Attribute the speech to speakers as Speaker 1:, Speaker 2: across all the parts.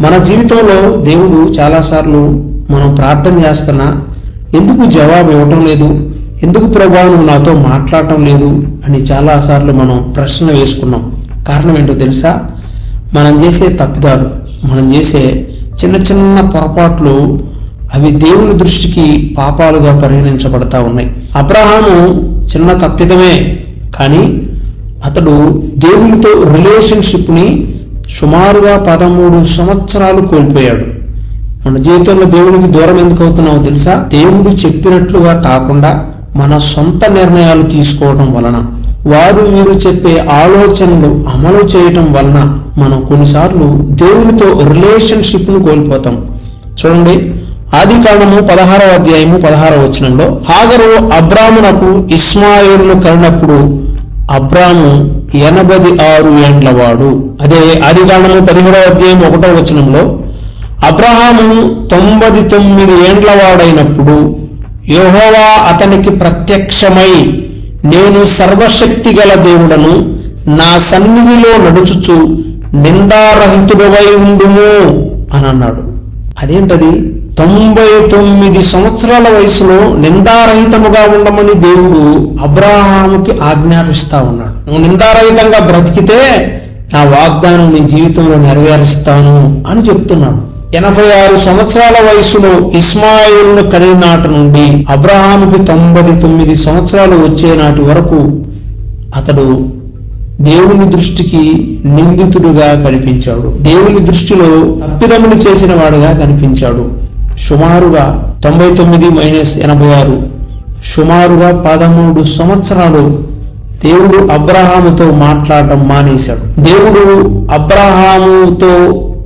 Speaker 1: మన జీవితంలో దేవుడు చాలాసార్లు మనం ప్రార్థన చేస్తున్నా ఎందుకు జవాబు ఇవ్వటం లేదు? ఎందుకు ప్రభావం నువ్వు నాతో మాట్లాడటం లేదు? అని చాలాసార్లు మనం ప్రశ్న వేసుకున్నాం. కారణం ఏంటో తెలుసా? మనం చేసే తప్పిదాలు మనం చేసే చిన్న చిన్న పొరపాట్లు అవి దేవుని దృష్టికి పాపాలుగా పరిగణించబడతా ఉన్నాయి. అబ్రహాము చిన్న తప్పిదమే కానీ అతడు దేవునితో రిలేషన్షిప్ని సుమారుగా పదమూడు సంవత్సరాలు కోల్పోయాడు. మన జీవితంలో దేవుడికి దూరం ఎందుకు అవుతున్నావో తెలుసా? దేవుడు చెప్పినట్లుగా కాకుండా మన సొంత నిర్ణయాలు తీసుకోవడం వలన వారు వీరు చెప్పే ఆలోచనలు అమలు చేయటం వలన మనం కొన్నిసార్లు దేవునితో రిలేషన్షిప్ను కోల్పోతాం. చూడండి ఆది కాలము పదహారవ అధ్యాయము పదహారవ వచనంలో హాగరు అబ్రామునకు ఇస్మాయిల్ను కలినప్పుడు అబ్రాము ఎనభై ఆరు ఏండ్లవాడు అదే ఆదికాండము పదిహేడవ అధ్యాయం ఒకటో వచనంలో అబ్రహాము తొంభై తొమ్మిది ఏండ్లవాడైనప్పుడు యెహోవా అతనికి ప్రత్యక్షమై నేను సర్వశక్తి గల దేవుడను నా సన్నిధిలో నడుచుచు నిందారహితుడవై ఉండుము అని అన్నాడు. అదేంటది? తొంభై తొమ్మిది సంవత్సరాల వయసులో నిందారహితముగా ఉండమని దేవుడు అబ్రహాముకి ఆజ్ఞాపిస్తా ఉన్నాడు. నువ్వు నిందారహితంగా బ్రతికితే నా వాగ్దానం నీ జీవితంలో నెరవేరుస్తాను అని చెప్తున్నాడు. ఎనభై ఆరు సంవత్సరాల వయసులో ఇస్మాయిల్ను కనినాటి నుండి అబ్రహాముకి తొంభై తొమ్మిది సంవత్సరాలు వచ్చే నాటి వరకు అతడు దేవుని దృష్టికి నిందితుడుగా కనిపించాడు. దేవుని దృష్టిలో తప్పిదములు చేసిన వాడుగా కనిపించాడు. సుమారుగా తొంభై తొమ్మిది మైనస్ ఎనభై ఆరు సుమారుగా పదమూడు సంవత్సరాలు దేవుడు అబ్రహాముతో మాట్లాడటం మానేశాడు. దేవుడు అబ్రహాముతో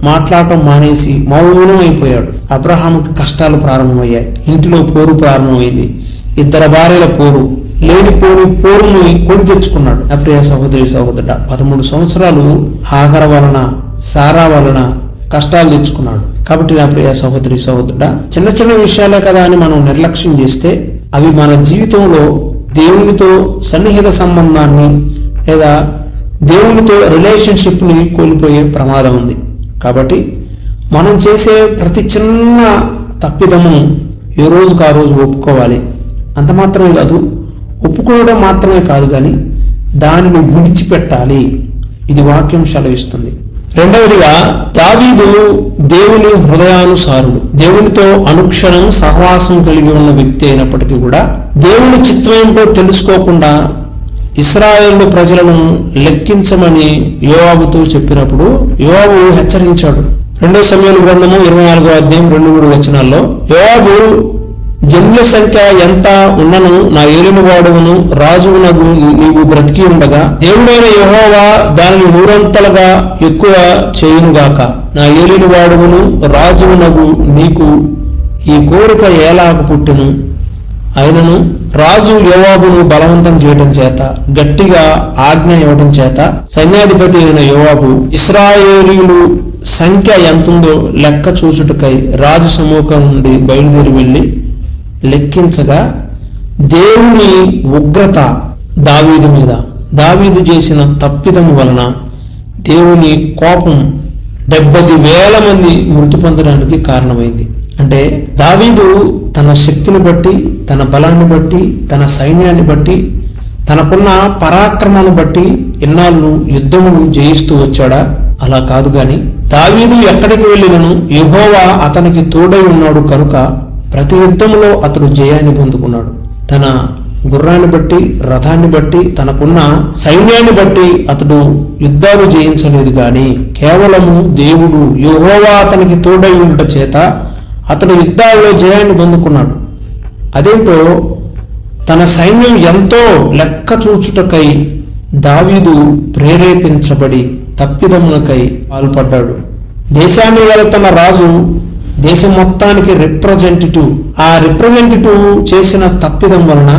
Speaker 1: మాట్లాడటం మానేసి మౌనమైపోయాడు. అబ్రహాముకి కష్టాలు ప్రారంభమయ్యాయి. ఇంటిలో పోరు ప్రారంభమైంది. ఇద్దరు భార్యల పోరు లేనిపోని పోరును కొని తెచ్చుకున్నాడు. అప్రియ సహోదరి సహోదరుడ పదమూడు సంవత్సరాలు హాగర వలన సారా వలన కష్టాలు తెచ్చుకున్నాడు. కాబట్టి నా ప్రియ సహోదరి సహోదరుడ చిన్న చిన్న విషయాలే కదా అని మనం నిర్లక్ష్యం చేస్తే అవి మన జీవితంలో దేవునితో సన్నిహిత సంబంధాన్ని లేదా దేవునితో రిలేషన్షిప్ని కోల్పోయే ప్రమాదం ఉంది. కాబట్టి మనం చేసే ప్రతి చిన్న తప్పిదమును ఏ రోజుకు ఆ రోజు ఒప్పుకోవాలి? అంత మాత్రమే కాదు ఒప్పుకోవడం మాత్రమే కాదు కానీ దానిని విడిచిపెట్టాలి. ఇది వాక్యం సెలవిస్తుంది. రెండవదిగా దావీదు దేవుని హృదయానుసారుడు దేవునితో అనుక్షణం సహవాసం కలిగి ఉన్న వ్యక్తి అయినప్పటికీ కూడా దేవుని చిత్తం తెలుసుకోకుండా ఇస్రాయేల్ ప్రజలను లెక్కించమని యోవాబుతో చెప్పినప్పుడు యోవాబు హెచ్చరించాడు. రెండో సమయంలో గ్రంథము ఇరవై నాలుగో అధ్యాయం రెండు మూడు వచనాల్లో యోవాబు జనుల సంఖ్య ఎంత ఉన్నను నా ఏలిన వాడును రాజువునగు నీవు బ్రతికి ఉండగా దేవుడైన యహోవా దానిని నూరంతలుగా ఎక్కువ చేయునుగాక. నా ఏలిన వాడును రాజువునగు నీకు ఈ కోరిక ఏలాగ పుట్టును. అయినను రాజు యోవాబును బలవంతం చేయడం చేత గట్టిగా ఆజ్ఞ ఇవ్వటం చేత సైన్యాధిపతి అయిన యోవాబు ఇస్రాయేలీలు సంఖ్య ఎంతుందో లెక్క చూచుటకై రాజు సమూహం నుండి బయలుదేరి వెళ్ళి లెక్కించగా దేవుని ఉగ్రత దావీదు మీద. దావీదు చేసిన తప్పిదము వలన దేవుని కోపం డెబ్బది వేల మంది మృతి పొందడానికి కారణమైంది. అంటే దావీదు తన శక్తిని బట్టి తన బలాన్ని బట్టి తన సైన్యాన్ని బట్టి తనకున్న పరాక్రమాన్ని బట్టి ఎన్నాళ్ళు యుద్ధములు జయిస్తూ వచ్చాడా? అలా కాదు గాని దావీదు ఎక్కడికి వెళ్ళినను? యహోవా అతనికి తోడై ఉన్నాడు కనుక ప్రతి యుద్ధంలో అతడు జయాన్ని పొందుకున్నాడు. తన గుర్రాన్ని బట్టి రథాన్ని బట్టి తనకున్న సైన్యాన్ని బట్టి అతడు యుద్ధాలు జయించలేదు కానీ కేవలము దేవుడు యెహోవా అతనికి తోడై ఉండట చేత అతడు యుద్ధాల్లో జయాన్ని పొందుకున్నాడు. అదేంటో తన సైన్యం ఎంతో లెక్క చూచుటకై దావీదు ప్రేరేపించబడి తప్పిదమునకై పాల్పడ్డాడు. దేశాన్ని వెళుతున్న రాజు దేశం మొత్తానికి రిప్రజెంటేటివ్ ఆ రిప్రజెంటేటివ్ చేసిన తప్పిదం వలన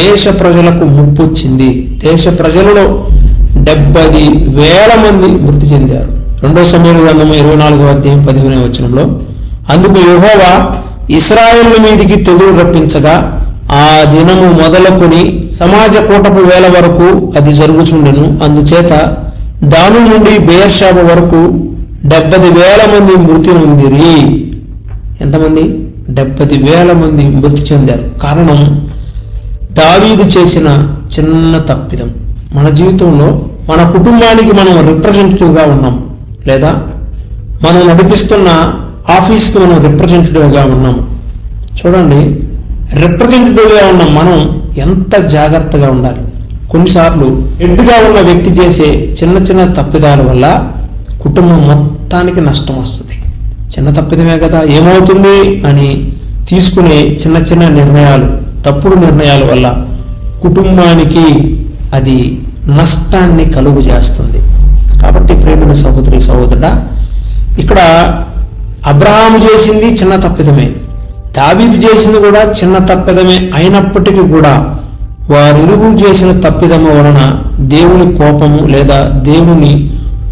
Speaker 1: దేశ ప్రజలకు ముప్పు వచ్చింది. దేశ ప్రజలలో డెబ్బై వేల మంది మృతి చెందారు. రెండో సమయంలో గ్రంథము ఇరవై నాలుగో అధ్యాయం పదిహేనవ వచనంలో అందుకు యహోవా ఇస్రాయేల్ మీదికి తెగులు రప్పించగా ఆ దినము మొదలుకొని సమాజ కూటపు వేల వరకు అది జరుగుచుండెను. అందుచేత దాని నుండి బేర్షాబ వరకు డెబ్బది వేల మంది మృతి నొందిరి. ఎంతమంది? డెబ్బది వేల మంది మృతి చెందారు. కారణం దావీదు చేసిన చిన్న తప్పిదం. మన జీవితంలో మన కుటుంబానికి మనం రిప్రజెంటేటివ్గా ఉన్నాం. లేదా మనం నడిపిస్తున్న ఆఫీస్కి మనం రిప్రజెంటేటివ్గా ఉన్నాము చూడండి రిప్రజెంటేటివ్గా ఉన్న మనం ఎంత జాగ్రత్తగా ఉండాలి? కొన్నిసార్లు ఎడ్డుగా ఉన్న వ్యక్తి చేసే చిన్న చిన్న తప్పిదాల వల్ల కుటుంబం మొత్తానికి నష్టం వస్తుంది. చిన్న తప్పిదమే కదా ఏమవుతుంది అని తీసుకునే చిన్న చిన్న నిర్ణయాలు తప్పుడు నిర్ణయాల వల్ల కుటుంబానికి అది నష్టాన్ని కలుగు చేస్తుంది. కాబట్టి ప్రేమిన సహోదరి సహోదరుడా ఇక్కడ అబ్రహాము చేసింది చిన్న తప్పిదమే. దావీదు చేసింది కూడా చిన్న తప్పిదమే అయినప్పటికీ కూడా వారిరువురు చేసిన తప్పిదము వలన దేవుని కోపము లేదా దేవుని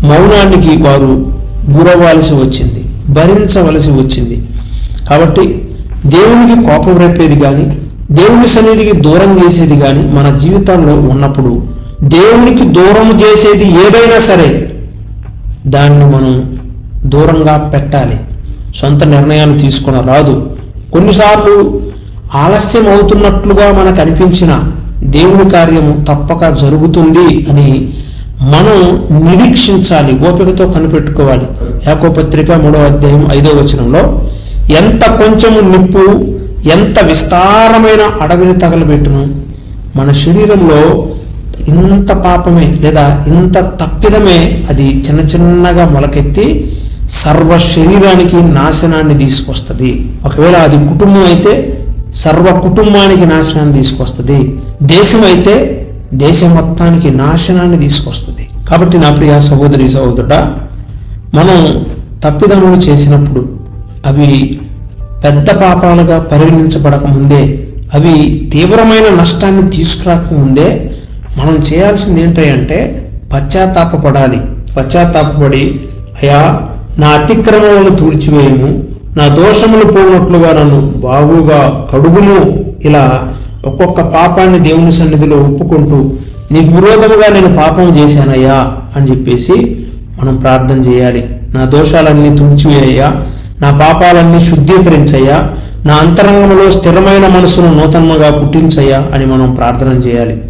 Speaker 1: మౌనానికి వారు గురవ్వాల్సి వచ్చింది. భరించవలసి వచ్చింది. కాబట్టి దేవునికి కోపం రేపేది కానీ దేవుని సన్నిధికి దూరం చేసేది కానీ మన జీవితాల్లో ఉన్నప్పుడు దేవునికి దూరం చేసేది ఏదైనా సరే దాన్ని మనం దూరంగా పెట్టాలి. సొంత నిర్ణయాలు తీసుకున్న రాదు. కొన్నిసార్లు ఆలస్యం అవుతున్నట్లుగా మనకు అనిపించిన దేవుని కార్యము తప్పక జరుగుతుంది అని మనం నిరీక్షించాలి ఓపికతో కనిపెట్టుకోవాలి. ఏకోపత్రిక మూడవ అధ్యాయం ఐదవ వచనంలో ఎంత కొంచెము నిప్పు ఎంత విస్తారమైన అడవిని తగలబెట్టును? మన శరీరంలో ఇంత పాపమే లేదా ఇంత తప్పిదమే అది చిన్న చిన్నగా మొలకెత్తి సర్వ శరీరానికి నాశనాన్ని తీసుకొస్తుంది. ఒకవేళ అది కుటుంబం అయితే సర్వ కుటుంబానికి నాశనాన్ని తీసుకొస్తుంది. దేశం అయితే దేశం మొత్తానికి నాశనాన్ని తీసుకొస్తుంది. కాబట్టి నా ప్రియ సహోదరి సహోదరుడ మనం తప్పిదములు చేసినప్పుడు అవి పెద్ద పాపాలుగా పరిగణించబడక ముందే అవి తీవ్రమైన నష్టాన్ని తీసుకురాకముందే మనం చేయాల్సింది ఏంటంటే పశ్చాత్తాపపడాలి. పశ్చాత్తాపపడి అయా నా అతిక్రమములను తుడిచివేయము నా దోషములు పోనట్లుగా నన్ను బాగుగా కడుగును ఇలా ఒక్కొక్క పాపాన్ని దేవుని సన్నిధిలో ఒప్పుకుంటూ నీకు విరోధముగా నేను పాపం చేశానయ్యా అని చెప్పేసి మనం ప్రార్థన చేయాలి. నా దోషాలన్నీ తుడిచివేయ్యా నా పాపాలన్నీ శుద్ధీకరించయ్యా. నా అంతరంగంలో స్థిరమైన మనసును నూతనంగా పుట్టించయ్యా అని మనం ప్రార్థన చేయాలి.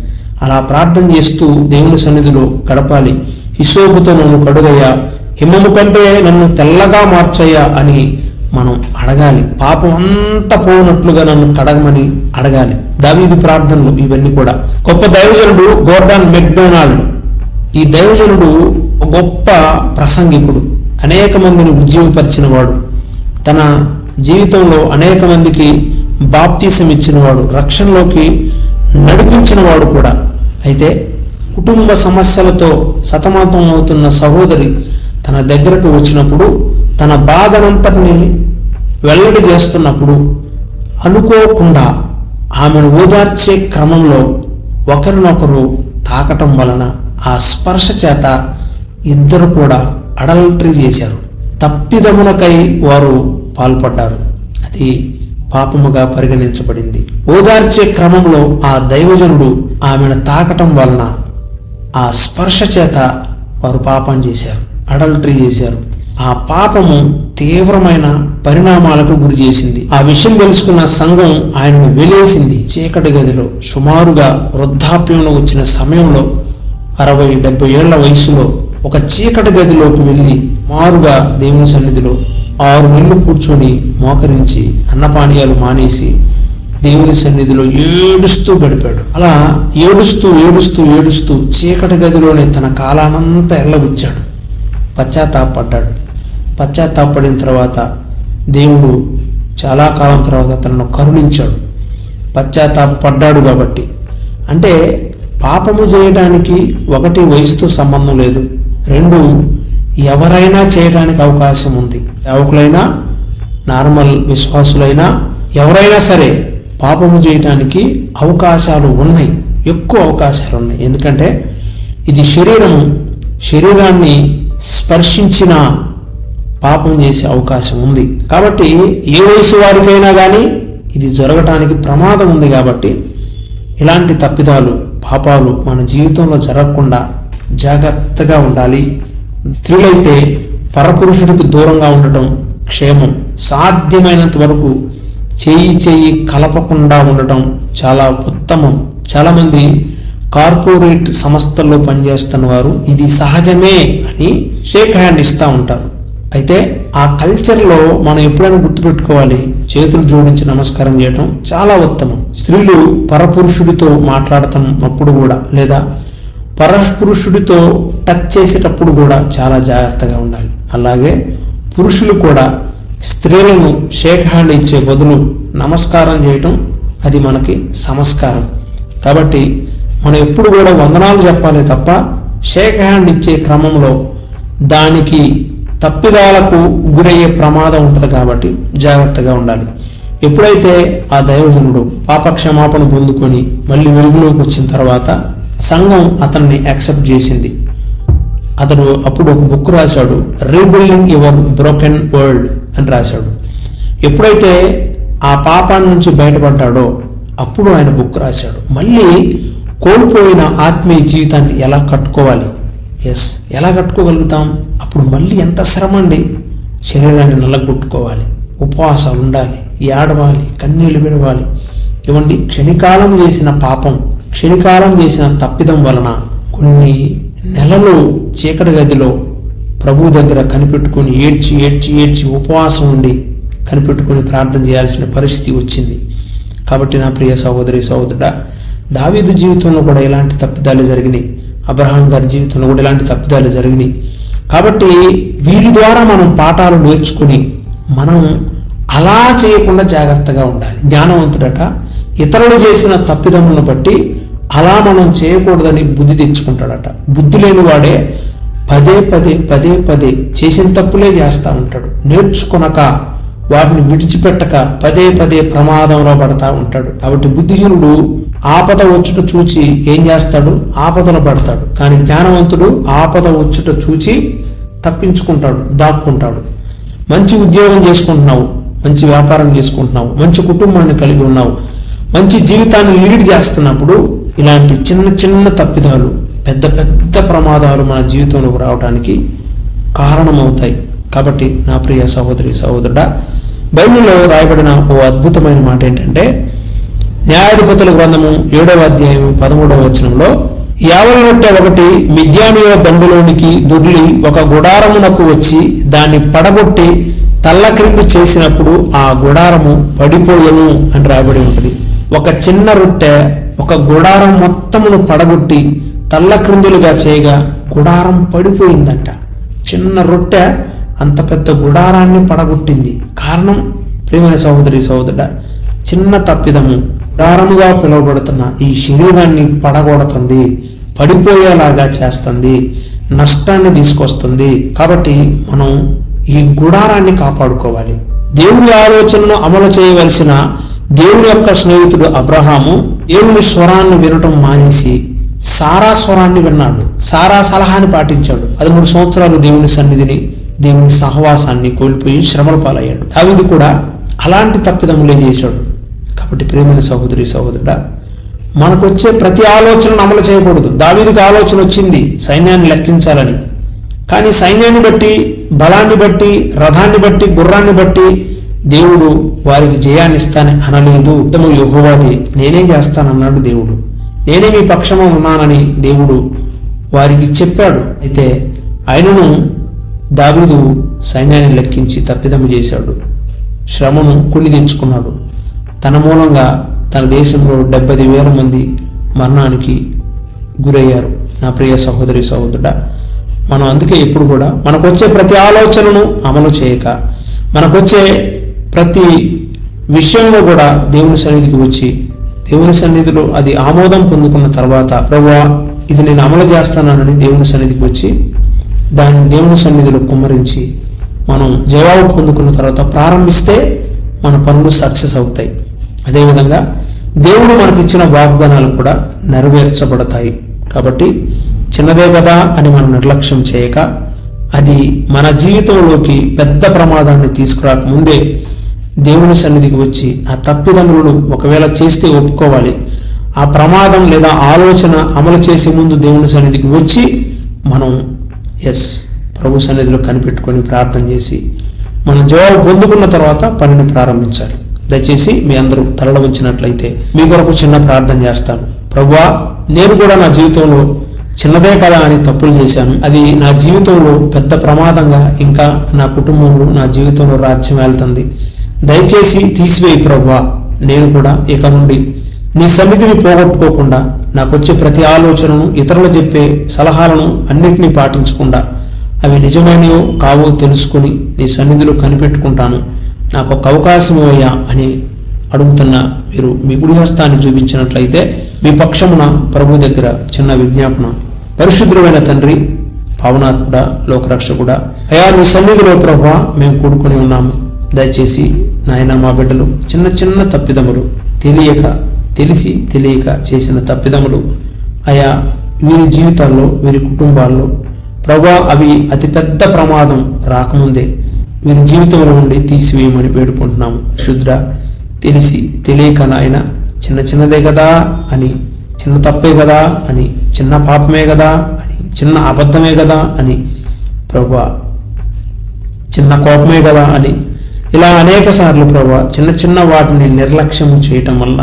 Speaker 1: అలా ప్రార్థన చేస్తూ దేవుని సన్నిధిలో గడపాలి. హిసోపుతో నన్ను కడుగయ్యా. హిమము కంటే నన్ను తెల్లగా మార్చయ్యా అని మనం అడగాలి. పాపం అంతా పోనట్లుగా నన్ను కడగమని అడగాలి. దావీది ప్రార్థనలు ఇవన్నీ కూడా. గొప్ప దైవజనుడు గోర్డాన్ మెక్డొనాల్డ్. ఈ దైవజనుడు గొప్ప ప్రసంగికుడు. అనేక మందిని ఉద్యోగపరిచిన వాడు తన జీవితంలో అనేక మందికి బాప్తీసం ఇచ్చినవాడు. రక్షణలోకి నడిపించిన వాడు కూడా. అయితే కుటుంబ సమస్యలతో సతమతం అవుతున్న సహోదరి తన దగ్గరకు వచ్చినప్పుడు తన బాధనంతటిని వెల్లడి చేస్తున్నప్పుడు అనుకోకుండా ఆమెను ఓదార్చే క్రమంలో ఒకరినొకరు తాకటం వలన ఆ స్పర్శ చేత ఇద్దరు కూడా అడల్టరీ చేశారు. తప్పిదమునకై వారు పాల్పడ్డారు. అది పాపముగా పరిగణించబడింది. ఓదార్చే క్రమంలో ఆ దైవజనుడు ఆమెను తాకటం వలన ఆ స్పర్శ చేత వారు పాపం చేశారు. అడల్టరీ చేశారు. ఆ పాపము తీవ్రమైన పరిణామాలకు గురి చేసింది. ఆ విషయం తెలుసుకున్న సంఘం ఆయనను వెలేసింది చీకటి గదిలో సుమారుగా వృద్ధాప్యంలో వచ్చిన సమయంలో అరవై డెబ్బై ఏళ్ళ వయసులో ఒక చీకటి గదిలోకి వెళ్ళి మారుగా దేవుని సన్నిధిలో ఆరు నెలలు కూర్చొని మోకరించి అన్నపానీయాలు మానేసి దేవుని సన్నిధిలో ఏడుస్తూ గడిపాడు. అలా ఏడుస్తూ ఏడుస్తూ ఏడుస్తూ చీకటి గదిలోనే తన కాలానంతా ఎల్లబుచ్చాడు. పశ్చాత్తాపడ్డాడు. పశ్చాత్తాపడిన తర్వాత దేవుడు చాలా కాలం తర్వాత తనను కరుణించాడు. పశ్చాత్తాపడ్డాడు కాబట్టి. అంటే పాపము చేయడానికి ఒకటి వయసుతో సంబంధం లేదు. రెండు ఎవరైనా చేయడానికి అవకాశం ఉంది. యావకులైనా నార్మల్ విశ్వాసులైనా ఎవరైనా సరే పాపము చేయడానికి అవకాశాలు ఉన్నాయి. ఎక్కువ అవకాశాలు ఉన్నాయి. ఎందుకంటే ఇది శరీరం శరీరాన్ని స్పర్శించిన పాపం చేసే అవకాశం ఉంది. కాబట్టి ఏ వయసు వారికైనా కానీ ఇది జరగటానికి ప్రమాదం ఉంది కాబట్టి ఇలాంటి తప్పిదాలు పాపాలు మన జీవితంలో జరగకుండా జాగ్రత్తగా ఉండాలి. స్త్రీలైతే పరపురుషుడికి దూరంగా ఉండటం క్షేమం. సాధ్యమైనంత వరకు చేయి చేయి కలపకుండా ఉండటం చాలా ఉత్తమం. చాలామంది కార్పొరేట్ సంస్థల్లో పనిచేస్తున్న వారు ఇది సహజమే అని షేక్ హ్యాండ్ ఇస్తూ ఉంటారు. అయితే ఆ కల్చర్లో మనం ఎప్పుడైనా గుర్తుపెట్టుకోవాలి చేతులు జోడించి నమస్కారం చేయడం చాలా ఉత్తమం. స్త్రీలు పరపురుషుడితో మాట్లాడుతున్నప్పుడు కూడా లేదా పరపురుషుడితో టచ్ చేసేటప్పుడు కూడా చాలా జాగ్రత్తగా ఉండాలి. అలాగే పురుషులు కూడా స్త్రీలను షేక్ హ్యాండ్ ఇచ్చే బదులు నమస్కారం చేయటం అది మనకి సంస్కారం. కాబట్టి మనం ఎప్పుడు కూడా వందనాలు చెప్పాలి తప్ప షేక్ హ్యాండ్ ఇచ్చే క్రమంలో దానికి తప్పిదాలకు గురయ్యే ప్రమాదం ఉంటుంది కాబట్టి జాగ్రత్తగా ఉండాలి. ఎప్పుడైతే ఆ దైవజనుడు పాపక్షమాపణ పొందుకొని మళ్ళీ వెలుగులోకి వచ్చిన తర్వాత సంఘం అతన్ని యాక్సెప్ట్ చేసింది. అతడు అప్పుడు ఒక బుక్ రాశాడు రీబిల్డింగ్ యువర్ బ్రోకెన్ వరల్డ్ అని రాశాడు. ఎప్పుడైతే ఆ పాపాన్ని నుంచి బయటపడ్డాడో అప్పుడు ఆయన బుక్ రాశాడు. మళ్ళీ కోల్పోయిన ఆత్మీయ జీవితాన్ని ఎలా కట్టుకోవాలి? ఎస్ ఎలా కట్టుకోగలుగుతాం? అప్పుడు మళ్ళీ ఎంత శ్రమ అండి. శరీరాన్ని నల్లగొట్టుకోవాలి. ఉపవాసాలు ఉండాలి. ఏడవాలి. కన్నీళ్ళు విడవాలి. ఇవ్వండి క్షణికాలం చేసిన పాపం క్షణికాలం చేసిన తప్పిదం వలన కొన్ని నెలలు చీకటి గదిలో ప్రభు దగ్గర కనిపెట్టుకుని ఏడ్చి ఏడ్చి ఏడ్చి ఉపవాసం ఉండి కనిపెట్టుకుని ప్రార్థన చేయాల్సిన పరిస్థితి వచ్చింది. కాబట్టి నా ప్రియ సహోదరి సహోదరుడా దావీదు జీవితంలో కూడా ఇలాంటి తప్పిదాలు జరిగినాయి. అబ్రహాం గారి జీవితంలో కూడా ఇలాంటి తప్పిదాలు జరిగినాయి. కాబట్టి వీరి ద్వారా మనం పాఠాలు నేర్చుకుని మనం అలా చేయకుండా జాగ్రత్తగా ఉండాలి. జ్ఞానవంతుడట ఇతరులు చేసిన తప్పిదములను బట్టి అలా మనం చేయకూడదని బుద్ధి తెచ్చుకుంటాడట. బుద్ధి లేని వాడే పదే పదే పదే పదే చేసిన తప్పులే చేస్తూ ఉంటాడు. నేర్చుకునక వాటిని విడిచిపెట్టక పదే పదే ప్రమాదంలో పడతా ఉంటాడు. కాబట్టి బుద్ధిహీనుడు ఆపద వచ్చుట చూచి ఏం చేస్తాడు? ఆపదలో పడతాడు. కానీ జ్ఞానవంతుడు ఆపద వచ్చుట చూచి తప్పించుకుంటాడు దాక్కుంటాడు. మంచి ఉద్యోగం చేసుకుంటున్నావు మంచి వ్యాపారం చేసుకుంటున్నావు మంచి కుటుంబాన్ని కలిగి ఉన్నావు మంచి జీవితాన్ని లీడ్ చేస్తున్నప్పుడు ఇలాంటి చిన్న చిన్న తప్పిదాలు పెద్ద పెద్ద ప్రమాదాలు మన జీవితంలోకి రావడానికి కారణమవుతాయి. కాబట్టి నా ప్రియ సహోదరి సహోదరుడా బైబిల్లో రాయబడిన ఓ అద్భుతమైన మాట ఏంటంటే న్యాయాధిపతుల గ్రంథము ఏడవ అధ్యాయం పదమూడవ వచనంలో యావల రొట్టె ఒకటి మిద్యానియ దండులోనికి దొర్లి ఒక గుడారమునకు వచ్చి దాన్ని పడగొట్టి తల్ల క్రిందు చేసినప్పుడు ఆ గుడారము పడిపోయెను అని రాయబడి ఉంటుంది ఒక చిన్న రొట్టె ఒక గుడారం మొత్తమును పడగొట్టి తల్ల క్రిందులుగా చేయగా గుడారం పడిపోయిందంట. చిన్న రొట్టె అంత పెద్ద గుడారాన్ని పడగొట్టింది. కారణం? ప్రేమైన సహోదరి సహోదరుడ చిన్న తప్పిదము. గుడారముగా పిలువబడుతున్న ఈ శరీరాన్ని పడగొడుతుంది పడిపోయేలాగా చేస్తుంది నష్టాన్ని తీసుకొస్తుంది. కాబట్టి మనం ఈ గుడారాన్ని కాపాడుకోవాలి. దేవుని ఆలోచనను అమలు చేయవలసిన దేవుని యొక్క స్నేహితుడు అబ్రహాము దేవుని స్వరాన్ని వినటం మానేసి సారా స్వరాన్ని విన్నాడు. సారా సలహాని పాటించాడు. పదమూడు సంవత్సరాలు దేవుని సన్నిధిని దేవుని సహవాసాన్ని కోల్పోయి శ్రమల పాలయ్యాడు. దావిది కూడా అలాంటి తప్పిదములే చేశాడు. కాబట్టి ప్రేమైన సహోదరి సహోదరుడా మనకు వచ్చే ప్రతి ఆలోచనను అమలు చేయకూడదు. దావీదికి ఆలోచన వచ్చింది సైన్యాన్ని లెక్కించాలని. కానీ సైన్యాన్ని బట్టి బలాన్ని బట్టి రథాన్ని బట్టి గుర్రాన్ని బట్టి దేవుడు వారికి జయాన్ని ఇస్తానని అనలేదు. ఉత్తమ యుగవాది నేనే చేస్తానన్నాడు దేవుడు. నేనే మీ పక్షము ఉన్నానని దేవుడు వారికి చెప్పాడు. అయితే ఆయనను దావీదు సైన్యాన్ని లెక్కించి తప్పిదము చేశాడు. శ్రమను కొని తెచ్చుకున్నాడు తన మూలంగా తన దేశంలో డెబ్బై వేల మంది మరణానికి గురయ్యారు. నా ప్రియ సహోదరి సహోదరుడ మనం అందుకే ఇప్పుడు కూడా మనకొచ్చే ప్రతి ఆలోచనను అమలు చేయక మనకొచ్చే ప్రతి విషయంలో కూడా దేవుని సన్నిధికి వచ్చి దేవుని సన్నిధిలో అది ఆమోదం పొందుకున్న తర్వాత ప్రభు ఇది నేను అమలు చేస్తానని దేవుని సన్నిధికి వచ్చి దాన్ని దేవుని సన్నిధిలో కుమ్మరించి మనం జవాబు పొందుకున్న తర్వాత ప్రారంభిస్తే మన పనులు సక్సెస్ అవుతాయి. అదేవిధంగా దేవుడు మనకిచ్చిన వాగ్దానాలు కూడా నెరవేర్చబడతాయి. కాబట్టి చిన్నదే కదా అని మనం నిర్లక్ష్యం చేయక అది మన జీవితంలోకి పెద్ద ప్రమాదాన్ని తీసుకురాక ముందే దేవుని సన్నిధికి వచ్చి ఆ తప్పిదములను ఒకవేళ చేస్తే ఒప్పుకోవాలి. ఆ ప్రమాదం లేదా ఆలోచన అమలు చేసే ముందు దేవుని సన్నిధికి వచ్చి మనం ఎస్ ప్రభు సన్నిధిలో కనిపెట్టుకొని ప్రార్థన చేసి మనం జవాబు పొందుకున్న తర్వాత పనిని ప్రారంభించాలి. దయచేసి మీ అందరూ తరల ఉంచినట్లయితే మీ కొరకు చిన్న ప్రార్థన చేస్తాను. ప్రభువా నేను కూడా నా జీవితంలో చిన్నదే కదా అని తప్పులు చేశాను. అది నా జీవితంలో పెద్ద ప్రమాదంగా ఇంకా నా కుటుంబంలో నా జీవితంలో రాజ్యం వెళ్తుంది. దయచేసి తీసివేయి ప్రభువా నేను కూడా ఇక నుండి నీ సన్నిధిని పోగొట్టుకోకుండా నాకొచ్చే ప్రతి ఆలోచనను ఇతరులు చెప్పే సలహాలను అన్నిటినీ పాటించకుండా అవి నిజమైనవో కావో తెలుసుకుని నీ సన్నిధిలో కనిపెట్టుకుంటాను. నాకు ఒక అవకాశం అయ్యా అని అడుగుతున్న మీరు మీ గృహస్థాన్ని చూపించినట్లయితే మీ పక్షమున ప్రభు దగ్గర చిన్న విజ్ఞాపన. పరిశుద్ధమైన తండ్రి పావనాత్ముడా లోకరక్షకుడా అయా నీ సన్నిధిలో ప్రభా మేము కూడుకొని ఉన్నాము. దయచేసి నాయన మా బిడ్డలు చిన్న చిన్న తప్పిదములు తెలియక తెలిసి తెలియక చేసిన తప్పిదములు. అయా వీరి జీవితాల్లో వీరి కుటుంబాల్లో ప్రభా అవి అతిపెద్ద ప్రమాదం రాకముందే వీరి జీవితంలో నుండి తీసివేయమని వేడుకుంటున్నాము. శుద్ర తెలిసి తెలియక నాయన చిన్న చిన్నదే కదా అని చిన్న తప్పే కదా అని చిన్న పాపమే కదా అని చిన్న అబద్ధమే కదా అని ప్రభా చిన్న కోపమే కదా అని ఇలా అనేక సార్లు ప్రభా చిన్న చిన్న వాటిని నిర్లక్ష్యం చేయటం వల్ల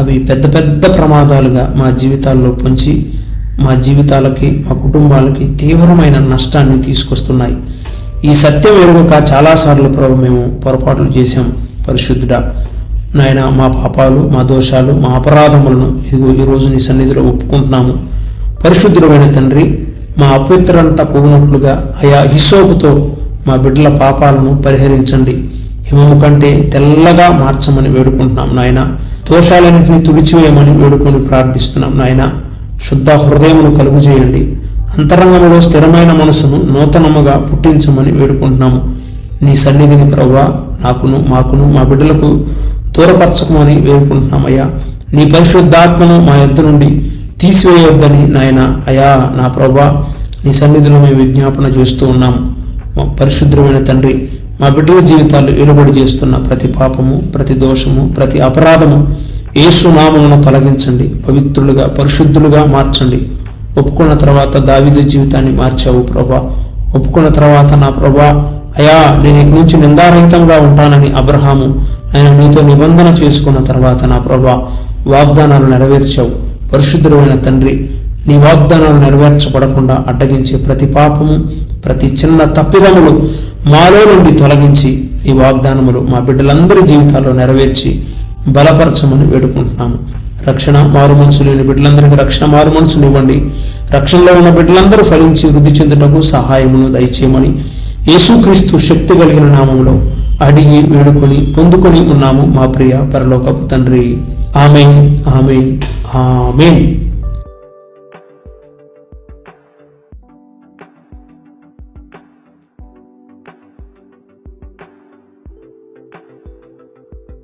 Speaker 1: అవి పెద్ద పెద్ద ప్రమాదాలుగా మా జీవితాల్లో పొంచి మా జీవితాలకి మా కుటుంబాలకి తీవ్రమైన నష్టాన్ని తీసుకొస్తున్నాయి. ఈ సత్యం ఎరుగక చాలాసార్లు ప్రభు మేము పొరపాట్లు చేశాం పరిశుద్ధుడా. నాయన మా పాపాలు మా దోషాలు మా అపరాధములను ఇదిగో ఈరోజు నీ సన్నిధిలో ఒప్పుకుంటున్నాము. పరిశుద్ధుడమైన తండ్రి మా అపవిత్రంతా పోగినట్లుగా అయా హిస్సోపుతో మా బిడ్డల పాపాలను పరిహరించండి. హిమము కంటే తెల్లగా మార్చమని వేడుకుంటున్నాం నాయన. దోషాలన్నింటినీ తుడిచివేయమని వేడుకొని ప్రార్థిస్తున్నాం నాయన. శుద్ధ హృదయమును కలుగు చేయండి అంతరంగంలో స్థిరమైన మనసును నూతనముగా పుట్టించమని వేడుకుంటున్నాము. నీ సన్నిధిని ప్రభా నాకును మాకును మా బిడ్డలకు దూరపరచకమని వేడుకుంటున్నామయ్యా. నీ పరిశుద్ధాత్మను మా యొద్ద నుండి తీసివేయొద్దని నాయన. అయా నా ప్రభా నీ సన్నిధిలో మేము విజ్ఞాపన చేస్తూ ఉన్నాము. పరిశుద్ధమైన తండ్రి మా బిడ్డల జీవితాలు వెలుబడి చేస్తున్న ప్రతి పాపము ప్రతి దోషము ప్రతి అపరాధము ఏసునామమును తొలగించండి పవిత్రులుగా పరిశుద్ధులుగా మార్చండి. ఒప్పుకున్న తర్వాత దావిద జీవితాన్ని మార్చావు ప్రభా. ఒప్పుకున్న తర్వాత నా ప్రభా అయా నేను ఇక నుంచి నిందారహితంగా ఉంటానని అబ్రహాము ఆయన నీతో నిబంధన చేసుకున్న తర్వాత నా ప్రభా వాగ్దానాలు నెరవేర్చావు. పరిశుద్ధుడైన తండ్రి నీ వాగ్దానాలు నెరవేర్చబడకుండా అడ్డగించే ప్రతి పాపము ప్రతి చిన్న తప్పిదములు మాలో నుండి తొలగించి ఈ వాగ్దానములు మా బిడ్డలందరి జీవితాల్లో నెరవేర్చి బలపరచమని వేడుకుంటున్నాము. రక్షణ మారు మనసు లేని బిడ్డలందరికీ రక్షణ మారు మనసుని ఇవ్వండి. రక్షణలో ఉన్న బిడ్డలందరూ ఫలించి వృద్ధి చెందుటకు సహాయమును దయచేయమని యేసుక్రీస్తు శక్తి కలిగిన నామంలో అడిగి వేడుకొని పొందుకొని ఉన్నాము మా ప్రియ పరలోకపు తండ్రి. Amen amen amen.